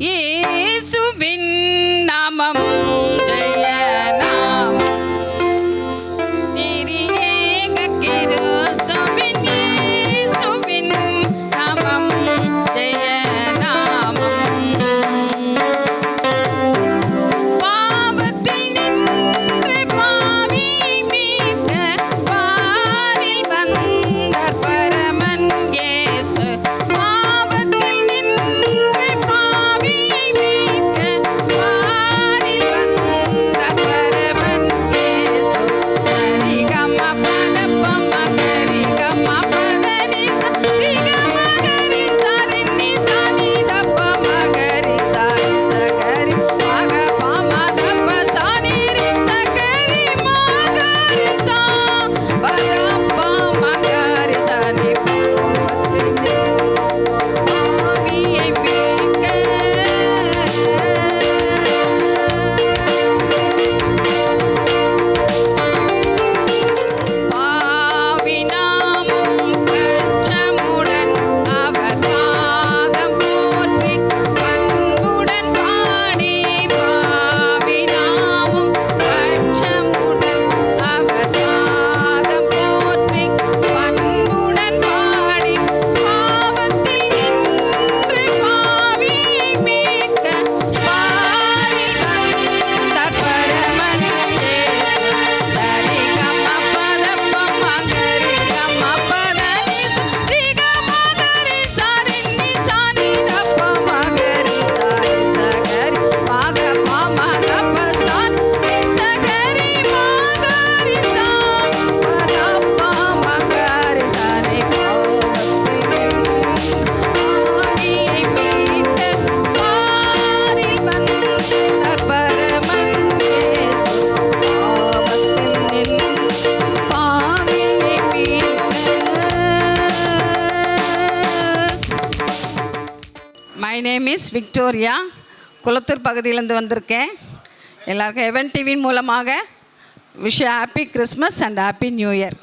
Yesu విన్నామము. My name is Victoria Kulathur பகுதியிலேருந்து வந்திருக்கேன். எல்லாருக்கும் எவன் டிவியின் மூலமாக wish happy Christmas and happy new year